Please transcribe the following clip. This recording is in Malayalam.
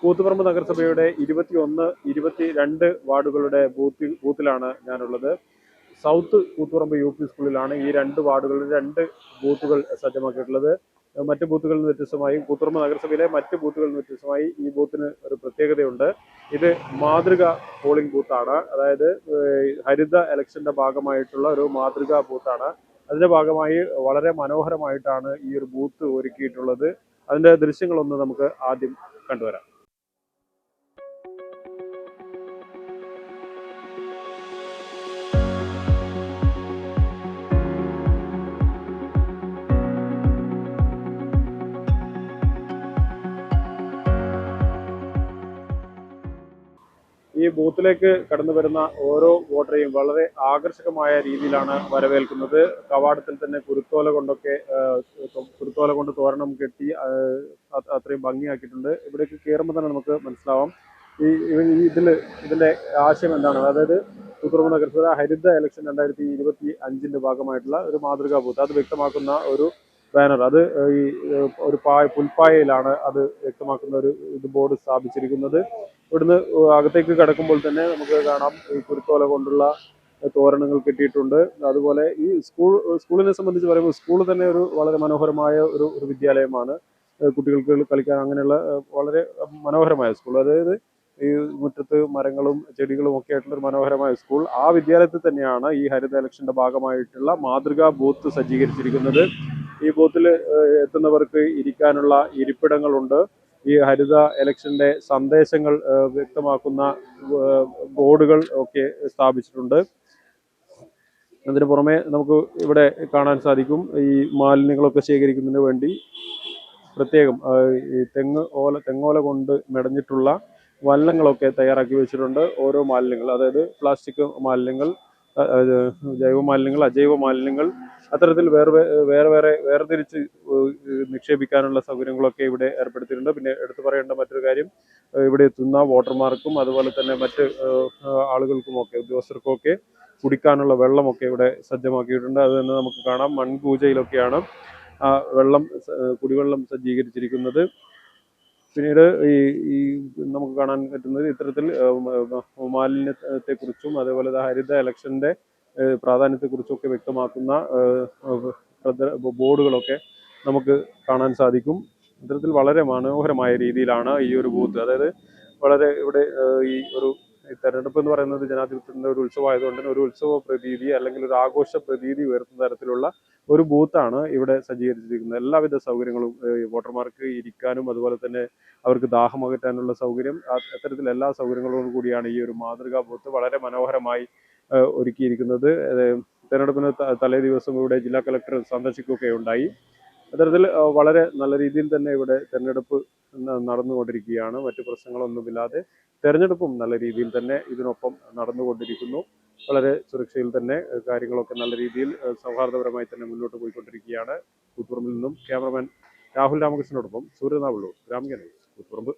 കൂത്തുപറമ്പ് നഗരസഭയുടെ ഇരുപത്തിയൊന്ന് ഇരുപത്തി രണ്ട് വാർഡുകളുടെ ബൂത്തിൽ ബൂത്തിലാണ് ഞാനുള്ളത്. സൗത്ത് കൂത്തുപറമ്പ് യു പി സ്കൂളിലാണ് ഈ രണ്ട് വാർഡുകളിൽ രണ്ട് ബൂത്തുകൾ സജ്ജമാക്കിയിട്ടുള്ളത്. മറ്റ് ബൂത്തുകളിൽ നിന്ന് വ്യത്യസ്തമായി കൂത്തുപറമ്പ് നഗരസഭയിലെ മറ്റ് ബൂത്തുകളിൽ നിന്ന് വ്യത്യസ്തമായി ഈ ബൂത്തിന് ഒരു പ്രത്യേകതയുണ്ട്. ഇത് മാതൃക പോളിംഗ് ബൂത്താണ്. അതായത് ഹരിത ഇലക്ഷന്റെ ഭാഗമായിട്ടുള്ള ഒരു മാതൃക ബൂത്താണ്. അതിന്റെ ഭാഗമായി വളരെ മനോഹരമായിട്ടാണ് ഈ ഒരു ബൂത്ത് ഒരുക്കിയിട്ടുള്ളത്. അതിന്റെ ദൃശ്യങ്ങളൊന്ന് നമുക്ക് ആദ്യം കണ്ടുവരാം. ഈ ബൂത്തിലേക്ക് കടന്നു വരുന്ന ഓരോ വോട്ടറെയും വളരെ ആകർഷകമായ രീതിയിലാണ് വരവേൽക്കുന്നത്. കവാടത്തിൽ തന്നെ കുരുത്തോല കൊണ്ടൊക്കെ കുരുത്തോല കൊണ്ട് തോരണം കെട്ടി അത്രയും ഭംഗിയാക്കിയിട്ടുണ്ട്. ഇവിടേക്ക് കയറുമ്പോൾ തന്നെ നമുക്ക് മനസ്സിലാവാം. ഈ ഇതിൽ ഇതിന്റെ ആശയം എന്താണ്? അതായത് കൂത്തുറമ്പ് നഗരസഭ ഹരിത ഇലക്ഷൻ രണ്ടായിരത്തി ഇരുപത്തി അഞ്ചിന്റെ ഭാഗമായിട്ടുള്ള ഒരു മാതൃകാ ബൂത്ത്. അത് വ്യക്തമാക്കുന്ന ഒരു ബാനർ. അത് ഈ ഒരു പായ പുൽപ്പായയിലാണ് അത് വ്യക്തമാക്കുന്ന ഒരു ഇത് ബോർഡ് സ്ഥാപിച്ചിരിക്കുന്നത്. ഇവിടുന്ന് അകത്തേക്ക് കടക്കുമ്പോൾ തന്നെ നമുക്ക് കാണാം ഈ കുരുത്തോല കൊണ്ടുള്ള തോരണങ്ങൾ കെട്ടിയിട്ടുണ്ട്. അതുപോലെ ഈ സ്കൂൾ സ്കൂളിനെ സംബന്ധിച്ച് പറയുമ്പോൾ സ്കൂൾ തന്നെ ഒരു വളരെ മനോഹരമായ ഒരു ഒരു വിദ്യാലയമാണ്. കുട്ടികൾക്ക് കളിക്കാൻ അങ്ങനെയുള്ള വളരെ മനോഹരമായ സ്കൂൾ. അതായത് ഈ മുറ്റത്ത് മരങ്ങളും ചെടികളും ഒക്കെ ആയിട്ടുള്ള ഒരു മനോഹരമായ സ്കൂൾ. ആ വിദ്യാലയത്തിൽ തന്നെയാണ് ഈ ഹരിത ഇലക്ഷന്റെ ഭാഗമായിട്ടുള്ള മാതൃകാ ബൂത്ത് സജ്ജീകരിച്ചിരിക്കുന്നത്. ഈ ബൂത്തിൽ എത്തുന്നവർക്ക് ഇരിക്കാനുള്ള ഇരിപ്പിടങ്ങളുണ്ട്. ഈ ഹരിത ഇലക്ഷന്റെ സന്ദേശങ്ങൾ വ്യക്തമാക്കുന്ന ബോർഡുകൾ ഒക്കെ സ്ഥാപിച്ചിട്ടുണ്ട്. അതിന് പുറമെ നമുക്ക് ഇവിടെ കാണാൻ സാധിക്കും ഈ മാലിന്യങ്ങളൊക്കെ ശേഖരിക്കുന്നതിന് വേണ്ടി പ്രത്യേകം ഈ തെങ്ങ് ഓല തെങ്ങോല കൊണ്ട് മെടഞ്ഞിട്ടുള്ള വല്ലങ്ങളൊക്കെ തയ്യാറാക്കി വെച്ചിട്ടുണ്ട് ഓരോ മാലിന്യങ്ങൾ. അതായത് പ്ലാസ്റ്റിക് മാലിന്യങ്ങൾ ജൈവ മാലിന്യങ്ങൾ അജൈവ മാലിന്യങ്ങൾ അത്തരത്തിൽ വേറെ വേറെ വേറെ വേർതിരിച്ച് നിക്ഷേപിക്കാനുള്ള സൗകര്യങ്ങളൊക്കെ ഇവിടെ ഏർപ്പെടുത്തിയിട്ടുണ്ട്. പിന്നെ എടുത്തു പറയേണ്ട മറ്റൊരു കാര്യം ഇവിടെ എത്തുന്ന വോട്ടർമാർക്കും അതുപോലെ തന്നെ മറ്റ് ആളുകൾക്കുമൊക്കെ ഉദ്യോഗസ്ഥർക്കുമൊക്കെ കുടിക്കാനുള്ള വെള്ളമൊക്കെ ഇവിടെ സജ്ജമാക്കിയിട്ടുണ്ട്. അത് തന്നെ നമുക്ക് കാണാം. മൺപൂജയിലൊക്കെയാണ് വെള്ളം കുടിവെള്ളം സജ്ജീകരിച്ചിരിക്കുന്നത്. പിന്നീട് ഈ ഈ നമുക്ക് കാണാൻ പറ്റുന്നത് ഇത്തരത്തിൽ മാലിന്യത്തെ കുറിച്ചും അതേപോലെ ഹരിത ഇലക്ഷന്റെ പ്രാധാന്യത്തെ ഒക്കെ വ്യക്തമാക്കുന്ന ബോർഡുകളൊക്കെ നമുക്ക് കാണാൻ സാധിക്കും. ഇത്തരത്തിൽ വളരെ മനോഹരമായ രീതിയിലാണ് ഈ ഒരു ബൂത്ത്. അതായത് വളരെ ഇവിടെ ഈ ഒരു തെരഞ്ഞെടുപ്പ് എന്ന് പറയുന്നത് ജനാധിപത്യത്തിന്റെ ഒരു ഉത്സവമായതുകൊണ്ട് തന്നെ ഒരു ഉത്സവ പ്രതീതി അല്ലെങ്കിൽ ഒരു ആഘോഷ പ്രതീതി ഉയർത്തുന്ന തരത്തിലുള്ള ഒരു ബൂത്താണ് ഇവിടെ സജ്ജീകരിച്ചിരിക്കുന്നത്. എല്ലാവിധ സൗകര്യങ്ങളും വോട്ടർമാർക്ക് ഇരിക്കാനും അതുപോലെ തന്നെ അവർക്ക് ദാഹം അകറ്റാനുള്ള സൗകര്യം അത്തരത്തിൽ എല്ലാ സൗകര്യങ്ങളോടും കൂടിയാണ് ഈ ഒരു മാതൃകാ ബൂത്ത് വളരെ മനോഹരമായി ഒരുക്കിയിരിക്കുന്നത്. തെരഞ്ഞെടുപ്പിന് തലേ ദിവസം ഇവിടെ ജില്ലാ കളക്ടർ സന്ദർശിക്കുകയുണ്ടായി അത്തരത്തിൽ വളരെ നല്ല രീതിയിൽ തന്നെ ഇവിടെ തെരഞ്ഞെടുപ്പ് നടന്നുകൊണ്ടിരിക്കുകയാണ്. മറ്റു പ്രശ്നങ്ങളൊന്നുമില്ലാതെ തെരഞ്ഞെടുപ്പും നല്ല രീതിയിൽ തന്നെ ഇതിനൊപ്പം നടന്നുകൊണ്ടിരിക്കുന്നു. വളരെ സുരക്ഷയിൽ തന്നെ കാര്യങ്ങളൊക്കെ നല്ല രീതിയിൽ സൗഹാർദ്ദപരമായി തന്നെ മുന്നോട്ട് പോയിക്കൊണ്ടിരിക്കുകയാണ്. കൂത്തുപറമ്പിൽ നിന്നും ക്യാമറമാൻ രാഹുൽ രാമകൃഷ്ണനോടൊപ്പം സൂര്യനാവുള്ളൂ ഗ്രാമിക കൂത്തുപറമ്പ്.